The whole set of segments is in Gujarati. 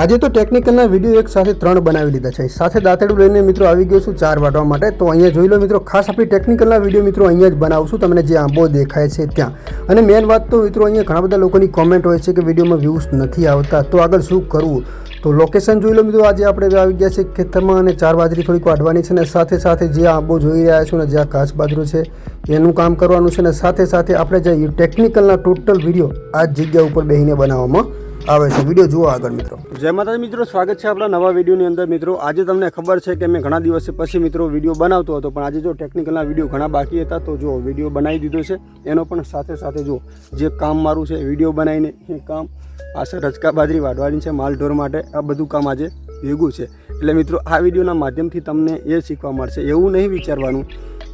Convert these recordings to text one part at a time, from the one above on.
આજે તો ટેકનિકલના વીડિયો એક સાથે ત્રણ બનાવી લીધા છે. સાથે દાંતેડું લઈને મિત્રો આવી ગયો છું ચાર વાટવા માટે. તો અહીંયા જોઈ લો મિત્રો, ખાસ આપણી ટેકનિકલના વીડિયો મિત્રો અહીંયા જ બનાવશું. તમને જે આંબો દેખાય છે ત્યાં. અને મેન વાત તો મિત્રો અહીંયા ઘણા બધા લોકોની કોમેન્ટ હોય છે કે વિડીયોમાં વ્યૂઝ નથી આવતા. તો આગળ શું કરવું? તો લોકેશન જોઈ લો મિત્રો, આજે આપણે આવી ગયા છે ખેતરમાં અને ચાર બાજરી થોડીક વાઢવાની છે ને સાથે સાથે જે આંબો જોઈ રહ્યા છો ને જ્યાં કાચ બાજરો છે, એનું કામ કરવાનું છે ને સાથે સાથે આપણે જે ટેકનિકલના ટોટલ વીડિયો આ જગ્યા ઉપર બેહીને બનાવવામાં આવે છે. વીડિયો જુઓ આગળ, મિત્રો. જય માતાજી, મિત્રો. સ્વાગત છે આપણા નવા વિડીયોની અંદર, મિત્રો. આજે તમને ખબર છે કે મેં ઘણા દિવસ પછી, મિત્રો, વીડિયો બનાવતો હતો, પણ આજે જો ટેકનિકલના વીડિયો ઘણા બાકી હતા, તો જો વીડિયો બનાવી દીધો છે. એનો પણ સાથે સાથે જો જે કામ મારું છે વીડિયો બનાવીને, એ કામ પાછળ રચકા બાજરી વાઢવાની છે માલ ઢોર માટે. આ બધું કામ આજે ભેગું છે. એટલે, મિત્રો, આ વિડીયોના માધ્યમથી તમને એ શીખવા મળશે. એવું નહીં વિચારવાનું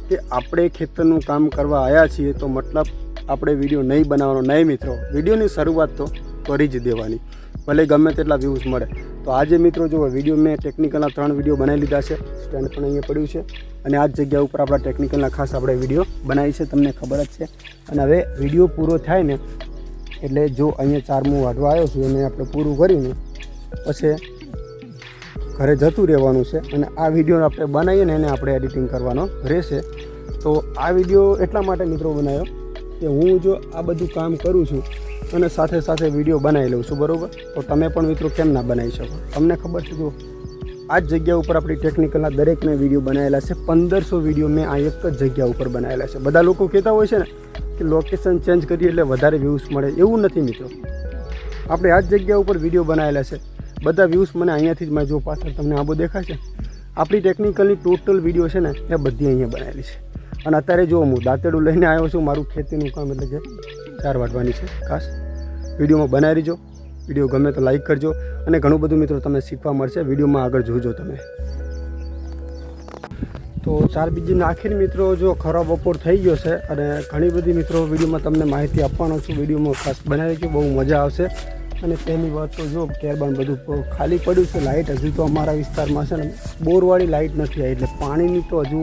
કે આપણે ખેતરનું કામ કરવા આવ્યા છીએ, તો મતલબ આપણે વીડિયો નહીં બનાવવાનો. નહીં, મિત્રો. વિડીયોની શરૂઆત તો કરી જ દેવાની. ભલે ગમે તેટલા વ્યૂઝ મળે. તો આજે મિત્રો જો વીડિયો મેં ટેકનિકલના ત્રણ વીડિયો બનાવી લીધા છે. સ્ટેન્ડ પણ અહીંયા પડ્યું છે. અને આ જ જગ્યા ઉપર આપણા ટેકનિકલના ખાસ આપણે વીડિયો બનાવી છે. તમને ખબર જ છે. અને હવે વીડિયો પૂરો થાય ને, એટલે જો અહીંયા ચારમું વાઢવા આવ્યો છું, એને આપણે પૂરું કરીને પછી ઘરે જતું રહેવાનું છે. અને આ વીડિયો આપણે બનાવીએ ને, એને આપણે એડિટિંગ કરવાનો રહેશે. તો આ વીડિયો એટલા માટે મિત્રો બનાવ્યો કે હું જો આ બધું કામ કરું છું અને સાથે સાથે વીડિયો બનાવી લઉં છું, બરાબર? તો તમે પણ મિત્રો કેમ ના બનાવી શકો? તમને ખબર છે જો આ જ જગ્યા ઉપર આપણી ટેકનિકલના દરેક મેં વીડિયો બનાવેલા છે. પંદરસો વીડિયો મેં આ એક જ જગ્યા ઉપર બનાવેલા છે. બધા લોકો કહેતા હોય છે ને કે લોકેશન ચેન્જ કરીએ એટલે વધારે વ્યૂઝ મળે. એવું નથી મિત્રો. આપણે આ જ જગ્યા ઉપર વીડિયો બનાવેલા છે. બધા વ્યૂઝ મને અહીંયાથી જ મેં જો પાછળ તમને આબો દેખાય છે. આપણી ટેકનિકલની ટોટલ વીડિયો છે ને એ બધી અહીંયા બનાવેલી છે. અને અત્યારે જો હું દાંતેડું લઈને આવ્યો છું, મારું ખેતીનું કામ એટલે કે ચાર વાટવાની છે. ખાસ વિડીયોમાં બનાવી રહીજો. વીડિયો ગમે તો લાઈક કરજો અને ઘણું બધું મિત્રો તમને શીખવા મળશે. વિડીયોમાં આગળ જોજો તમે. તો ચાર બીજી નાખીને મિત્રો જો ખરો બપોર થઈ ગયો છે અને ઘણી બધી મિત્રો વિડીયોમાં તમને માહિતી આપવાનો છું. વિડીયોમાં ખાસ બનાવી છે બહુ મજા આવશે. અને પહેલી વાત તો જો ત્યારબાદ બધું ખાલી પડ્યું છે. લાઇટ હજુ તો અમારા વિસ્તારમાં છે ને બોરવાળી લાઇટ નથી આવી. એટલે પાણીની તો હજુ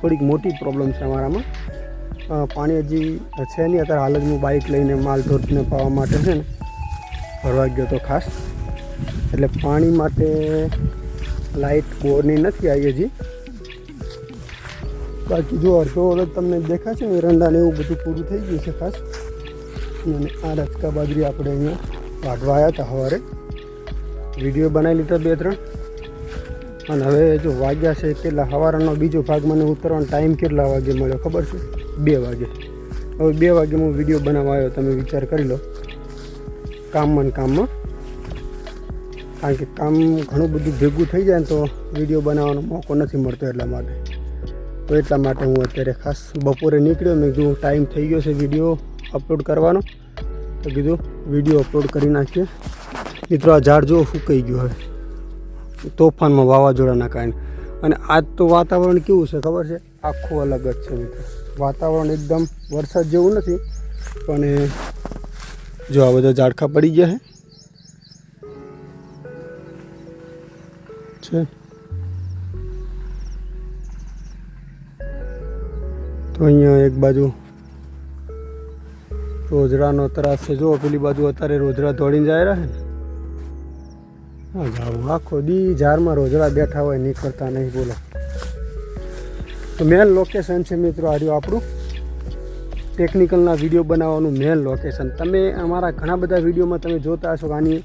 થોડીક મોટી પ્રોબ્લેમ છે અમારામાં. પાણી હજી છે નહીં. અત્યારે હાલ જ હું બાઇક લઈને માલ ઢોરને પાવા માટે છે ને, ફરવા ગયો તો ખાસ. એટલે પાણી માટે લાઇટ બોરની નથી આવી હજી. બાકી જો અડધો અડધ તમને દેખાશે ને એરંડા ને એવું બધું પૂરું થઈ ગયું છે ખાસ. અને આ રચકા બાજરી આપણે અહીંયા વાઢવા આવ્યા હતા સવારે. વીડિયો બનાવી લીધા બે ત્રણ. અને હવે જો વાગ્યા છે, કેટલા? સવારનો બીજો ભાગ મને ઉતરવાનો ટાઈમ કેટલા વાગે મળ્યો ખબર છે? બે વાગે. હવે બે વાગે હું વીડિયો બનાવવા આવ્યો, તમે વિચાર કરી લો. કામમાં કામમાં. કારણ કે કામ ઘણું બધું ભેગું થઈ જાય ને તો વીડિયો બનાવવાનો મોકો નથી મળતો એટલા માટે. તો એટલા માટે હું અત્યારે ખાસ બપોરે નીકળ્યો મેં કીધું ટાઈમ થઈ ગયો છે વીડિયો અપલોડ કરવાનો. તો કીધું વીડિયો અપલોડ કરી નાખીએ. મિત્રો, આ ઝાડ જો ફૂંકાઈ ગયું હવે. તોફાનમાં વાવાઝોડાના કારણે. અને આજ તો વાતાવરણ કેવું છે ખબર છે? આખું અલગ જ છે, મિત્રો. વાતાવરણ એકદમ વરસાદ જેવું નથી, પણ જો આ બધા ઝાડખા પડી ગયા છે. તો અહીંયા એક બાજુ રોજડાનો ત્રાસ છે. જો પેલી બાજુ અત્યારે રોજડા દોડીને જાય રહ્યા ને. આખો દી ઝાડમાં રોજડા બેઠા હોય, નીકળતા નહીં બોલો. તો મેન લોકેશન છે મિત્રો આર્યું આપણું. ટેકનિકલના વીડિયો બનાવવાનું મેન લોકેશન તમે અમારા ઘણા બધા વિડીયોમાં તમે જોતા હશો આની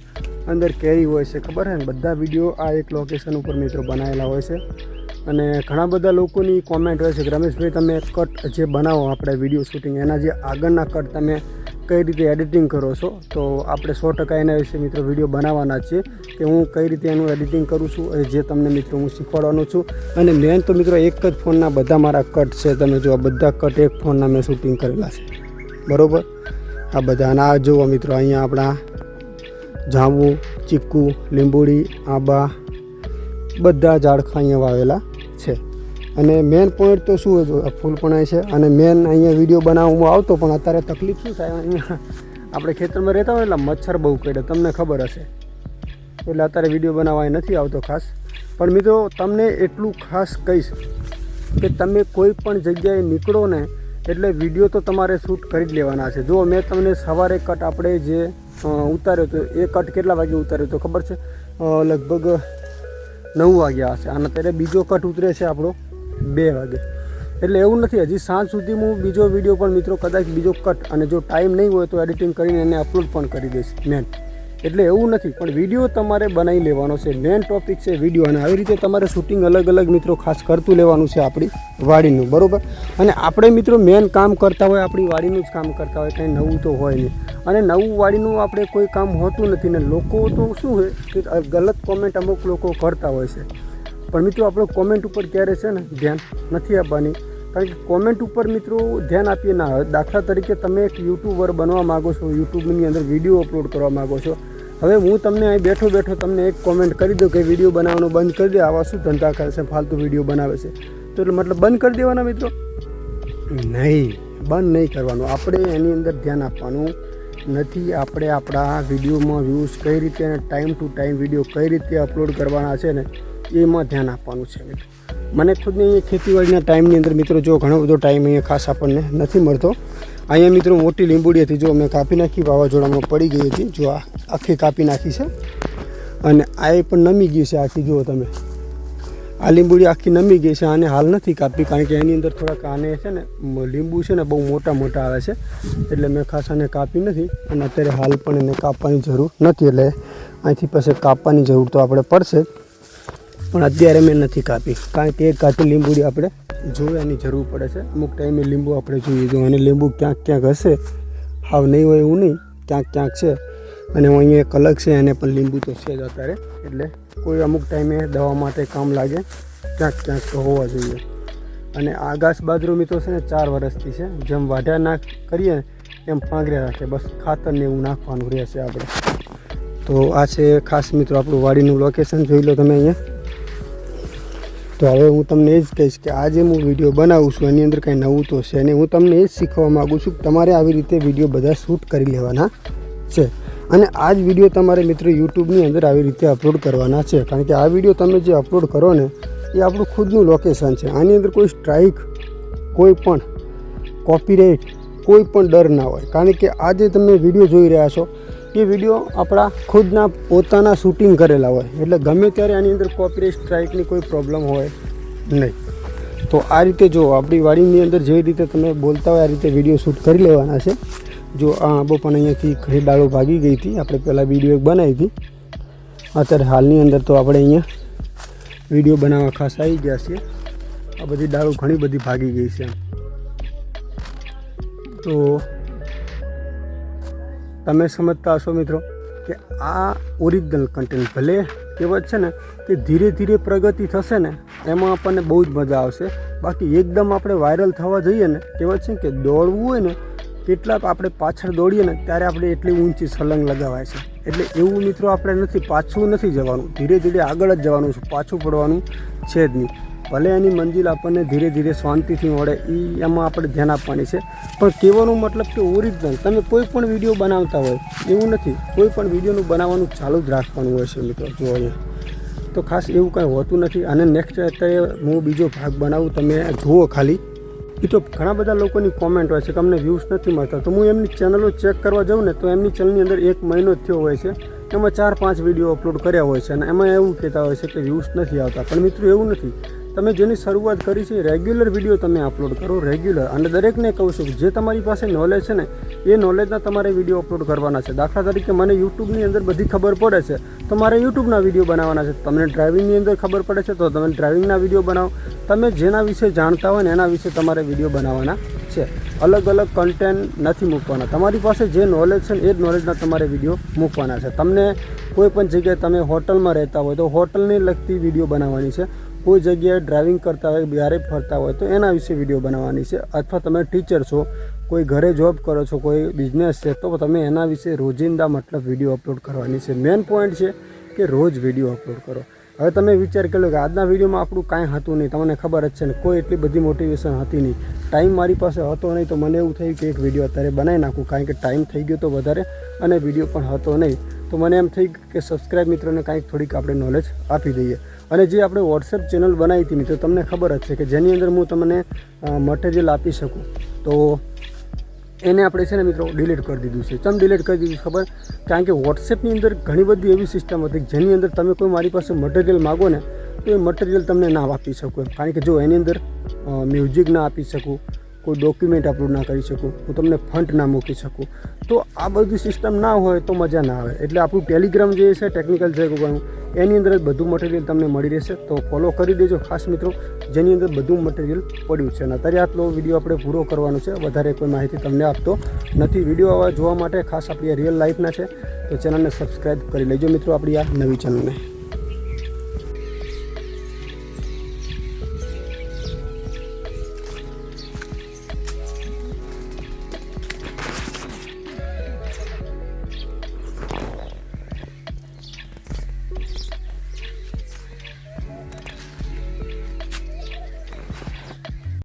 અંદર કેરી હોય છે, ખબર છે ને? બધા વીડિયો આ એક લોકેશન ઉપર મિત્રો બનાવેલા હોય છે. અને ઘણા બધા લોકોની કોમેન્ટ હોય છે કે, રમેશભાઈ, તમે કટ જે બનાવો આપણે વીડિયો શૂટિંગ એના જે આગળના કટ તમે કઈ રીતે એડિટિંગ કરો છો? તો આપણે સો ટકા એના વિશે મિત્રો વીડિયો બનાવવાના જ છે કે હું કઈ રીતે એનું એડિટિંગ કરું છું એ જે તમને મિત્રો હું શીખવાડવાનો છું. અને મેન તો મિત્રો એક જ ફોનના બધા મારા કટ છે. તમે જો આ બધા કટ એક ફોનના મેં શૂટિંગ કરેલા છે. બરાબર? આ બધા અને આ જુઓ મિત્રો અહીંયા આપણા જાંબુ ચીકુ લીંબુડી, આંબા બધા ઝાડખા અહીંયા વાવેલા છે. અને મેન પોઈન્ટ તો શું જો ફૂલ પણ છે અને મેન અહીંયા વીડિયો બનાવવામાં આવતો, પણ અત્યારે તકલીફ શું થાય? અહીંયા આપણે ખેતરમાં રહેતા હોય એટલે મચ્છર બહુ કરે તમને ખબર હશે. એટલે અત્યારે વીડિયો બનાવવા નથી આવતો ખાસ. પણ મિત્રો, તમને એટલું ખાસ કહીશ કે તમે કોઈ પણ જગ્યાએ નીકળો ને એટલે વીડિયો તો તમારે શૂટ કરી જ લેવાના છે. જો મેં તમને સવારે કટ આપણે જે ઉતાર્યો હતો એ કટ કેટલા વાગે ઉતાર્યો હતો ખબર છે? લગભગ નવ વાગ્યા હશે. અને અત્યારે બીજો કટ ઉતરે છે આપણો. બે વાગે. એટલે એવું નથી, હજી સાંજ સુધી હું બીજો વીડિયો પણ મિત્રો કદાચ બીજો કટ અને જો ટાઈમ નહીં હોય તો એડિટિંગ કરીને એને અપલોડ પણ કરી દઈશ મેન એટલે એવું નથી, પણ વીડિયો તમારે બનાવી લેવાનો છે. મેન ટોપિક છે વીડિયો, અને આવી રીતે તમારે શૂટિંગ અલગ અલગ મિત્રો ખાસ કરતું લેવાનું છે આપણી વાડીનું, બરોબર? અને આપણે મિત્રો મેન કામ કરતા હોય, આપણી વાડીનું જ કામ કરતા હોય, કંઈ નવું તો હોય નહીં. અને નવું વાડીનું આપણે કોઈ કામ હોતું નથી, ને લોકો તો શું હોય કે ગલત કોમેન્ટ અમુક લોકો કરતા હોય છે. પણ મિત્રો, આપણે કોમેન્ટ ઉપર ક્યારે છે ને ધ્યાન નથી આપવાની. કારણ કે કોમેન્ટ ઉપર મિત્રો ધ્યાન આપીએ ના. દાખલા તરીકે તમે એક યુટ્યુબર બનવા માગો છો યુટ્યુબની અંદર વીડિયો અપલોડ કરવા માગો છો. હવે હું તમને અહીં બેઠો બેઠો તમને એક કોમેન્ટ કરી દઉં કે વીડિયો બનાવવાનું બંધ કરી દે. આવા શું ધંધા કરે છે, ફાલતુ વીડિયો બનાવે છે. તો એટલે મતલબ બંધ કરી દેવાના મિત્રો? નહીં, બંધ નહીં કરવાનું. આપણે એની અંદર ધ્યાન આપવાનું નથી. આપણે આપણા વિડીયોમાં વ્યૂઝ કઈ રીતે ટાઈમ ટુ ટાઈમ વીડિયો કઈ રીતે અપલોડ કરવાના છે ને એમાં ધ્યાન આપવાનું છે મિત્રો. મને ખુદને અહીંયા ખેતીવાડીના ટાઈમની અંદર મિત્રો જો ઘણો બધો ટાઈમ અહીંયા ખાસ આપણને નથી મળતો. અહીંયા મિત્રો મોટી લીંબુડી હતી, જો મેં કાપી નાખી, વાવાઝોડામાં પડી ગઈ હતી. જો આ આખી કાપી નાખી છે. અને આ પણ નમી ગઈ છે આખી, જુઓ તમે. આ લીંબુડી આખી નમી ગઈ છે, આને હાલ નથી કાપી, કારણ કે એની અંદર થોડાક આને છે ને લીંબુ છે ને બહુ મોટા મોટા આવે છે. એટલે મેં ખાસ આને કાપી નથી અને અત્યારે હાલ પણ એને કાપવાની જરૂર નથી. એટલે અહીંથી પછી કાપવાની જરૂર તો આપણે પડશે. પણ અત્યારે મેં નથી કાપી. કારણ કે એક કાચી લીંબુડી આપણે જોવાની જરૂર પડે છે. અમુક ટાઈમે લીંબુ આપણે જોઈએ જો અને લીંબુ ક્યાંક ક્યાંક હશે, હાવ નહીં હોય એવું નહીં, ક્યાંક ક્યાંક છે. અને હું અહીંયા એક અલગ છે, એને પણ લીંબુ તો છે જ અત્યારે. એટલે કોઈ અમુક ટાઈમે દવા માટે કામ લાગે, ક્યાંક ક્યાંક તો હોવા જોઈએ. અને આગાશ બાજરો મિત્રો છે ને ચાર વર્ષથી છે. જેમ વાઢ્યા નાખ કરીએ, એમ પાંગર્યા રાખે. બસ ખાતર ને એવું નાખવાનું રહેશે આપણે. તો આ છે ખાસ મિત્રો આપણું વાડીનું લોકેશન જોઈ લો તમે અહીંયા. તો હવે હું તમને એ જ કહીશ કે આજે હું વીડિયો બનાવું છું, એની અંદર કંઈ નવું તો છે અને હું તમને એ જ શીખવા માગું છું કે તમારે આવી રીતે વીડિયો બધા શૂટ કરી લેવાના છે. અને આ જ વીડિયો તમારે મિત્રો યુટ્યુબની અંદર આવી રીતે અપલોડ કરવાના છે. કારણ કે આ વીડિયો તમે જે અપલોડ કરો ને, એ આપણું ખુદનું લોકેશન છે. આની અંદર કોઈ સ્ટ્રાઇક કોઈ પણ કોપીરાઇટ કોઈ પણ ડર ના હોય. કારણ કે આજે તમે વીડિયો જોઈ રહ્યા છો એ વીડિયો આપણા ખુદના પોતાના શૂટિંગ કરેલા હોય. એટલે ગમે ત્યારે આની અંદર કોપીરાઇટ સ્ટ્રાઇકની કોઈ પ્રોબ્લેમ હોય નહીં. તો આ રીતે જો આપણી વાડીની અંદર જે રીતે તમે બોલતા હોય આ રીતે વીડિયો શૂટ કરી લેવાના છે. જો આ આંબો પણ અહીંયાથી ઘણી ડાળો ભાગી ગઈ હતી. આપણે પહેલાં વીડિયો બનાવી હતી. અત્યારે હાલની અંદર તો આપણે અહીંયા વીડિયો બનાવવા ખાસ આવી ગયા છીએ. આ બધી ડાળો ઘણી બધી ભાગી ગઈ છે. તો તમે સમજતા હશો મિત્રો કે આ ઓરિજિનલ કન્ટેન્ટ ભલે કહેવત છે ને કે ધીરે ધીરે પ્રગતિ થશે ને, એમાં આપણને બહુ જ મજા આવશે. બાકી એકદમ આપણે વાયરલ થવા જઈએ ને કહેવત છે કે દોડવું હોય ને, કેટલાક આપણે પાછળ દોડીએ ને, ત્યારે આપણે એટલી ઊંચી સલંગ લગાવાય છે. એટલે એવું મિત્રો આપણે નથી, પાછું નથી જવાનું. ધીરે ધીરે આગળ જ જવાનું છે, પાછું પડવાનું છે જ નહીં. ભલે એની મંજિલ આપણને ધીરે ધીરે શાંતિથી મળે એ એમાં આપણે ધ્યાન આપવાની છે. પણ કહેવાનો મતલબ કે ઓરિજિનલ, તમે કોઈ પણ વીડિયો બનાવતા હોય, એવું નથી. કોઈ પણ વિડીયોનું બનાવવાનું ચાલુ જ રાખવાનું હોય છે મિત્રો, જો અહીંયા. તો ખાસ એવું કાંઈ હોતું નથી. અને નેક્સ્ટ અત્યારે હું બીજો ભાગ બનાવું, તમે જુઓ ખાલી. એ તો ઘણા બધા લોકોની કોમેન્ટ હોય છે કે અમને વ્યૂઝ નથી મળતા. તો હું એમની ચેનલો ચેક કરવા જાઉં ને, તો એમની ચેનલની અંદર એક મહિનો થયો હોય છે. એમાં ચાર પાંચ વીડિયો અપલોડ કર્યા હોય છે. અને એમાં એવું કહેતા હોય છે કે વ્યૂઝ નથી આવતા. પણ મિત્રો, એવું નથી. તમે જેની શરૂઆત કરી છે રેગ્યુલર વીડિયો તમે અપલોડ કરો, રેગ્યુલર. અને દરેકને કહું છું, જે તમારી પાસે નોલેજ છે ને, એ નોલેજના તમારે વીડિયો અપલોડ કરવાના છે. દાખલા તરીકે મને યુટ્યુબની અંદર બધી ખબર પડે છે, તો મારે યુટ્યુબના વીડિયો બનાવવાના છે. તમને ડ્રાઇવિંગની અંદર ખબર પડે છે, તો તમે ડ્રાઇવિંગના વીડિયો બનાવો. તમે જેના વિશે જાણતા હોય ને, એના વિશે તમારે વીડિયો બનાવવાના છે. અલગ અલગ કન્ટેન્ટ નથી મૂકવાના. તમારી પાસે જે નોલેજ છે એ જ નોલેજના તમારે વીડિયો મૂકવાના છે. તમને કોઈ પણ જગ્યાએ તમે હોટલમાં રહેતા હોય, તો હોટલને લગતી વીડિયો બનાવવાની છે. કોઈ જગ્યાએ ડ્રાઇવિંગ કરતા હોય બિહારે ફરતા હોય, તો એના વિશે વીડિયો બનાવવાની છે. અથવા તમે ટીચર છો, કોઈ ઘરે જોબ કરો છો, કોઈ બિઝનેસ છે, તો તમે એના વિશે રોજિંદા મતલબ વીડિયો અપલોડ કરવાની છે. મેઇન પોઈન્ટ છે કે રોજ વીડિયો અપલોડ કરો. હવે તમે વિચાર કર્યો કે આજના વિડીયોમાં આપણું કાંઈ હતું નહીં, તમને ખબર જ છે ને, કોઈ એટલી બધી મોટિવેશન હતી નહીં. ટાઈમ મારી પાસે હતો નહીં, તો મને એવું થયું કે એક વીડિયો અત્યારે બનાવી નાખું. કારણ કે ટાઈમ થઈ ગયો તો વધારે અને વીડિયો પણ હતો નહીં. તો મને એમ થઈ કે સબસ્ક્રાઈબ મિત્રોને કાંઈક થોડીક આપણે નોલેજ આપી દઈએ. અને જે આપણે વોટ્સએપ ચેનલ બનાવી હતી મિત્રો, તમને ખબર જ છે કે જેની અંદર હું તમને મટીરિયલ આપી શકું. તો એને આપણે છે ને મિત્રો ડિલીટ કરી દીધું છે. ચમ ડિલીટ કરી દીધું ખબર? કારણ કે વોટ્સએપની અંદર ઘણી બધી એવી સિસ્ટમ હતી જેની અંદર તમે કોઈ મારી પાસે મટીરિયલ માગો ને, તો એ મટીરિયલ તમને ના આપી શકું કારણ કે જો એની અંદર મ્યુઝિક ના આપી શકું કોઈ ડોક્યુમેન્ટ અપલોડ ના કરી શકું, હું તમને ફંડ ના મૂકી શકું. તો આ બધી સિસ્ટમ ના હોય તો મજા ના આવે. એટલે આપણું ટેલિગ્રામ જે છે ટેકનિકલ છે કોઈ એની અંદર જ બધું મટીરિયલ તમને મળી રહેશે. તો ફોલો કરી દેજો ખાસ મિત્રો, જેની અંદર બધું મટીરિયલ પડ્યું છે. અને અત્યારે આટલો વીડિયો આપણે પૂરો કરવાનો છે. વધારે કોઈ માહિતી તમને આપતો નથી. વીડિયો આવા જોવા માટે ખાસ આપણી રિયલ લાઈફના છે. તો ચેનલને સબસ્ક્રાઈબ કરી લેજો મિત્રો, આપણી આ નવી ચેનલને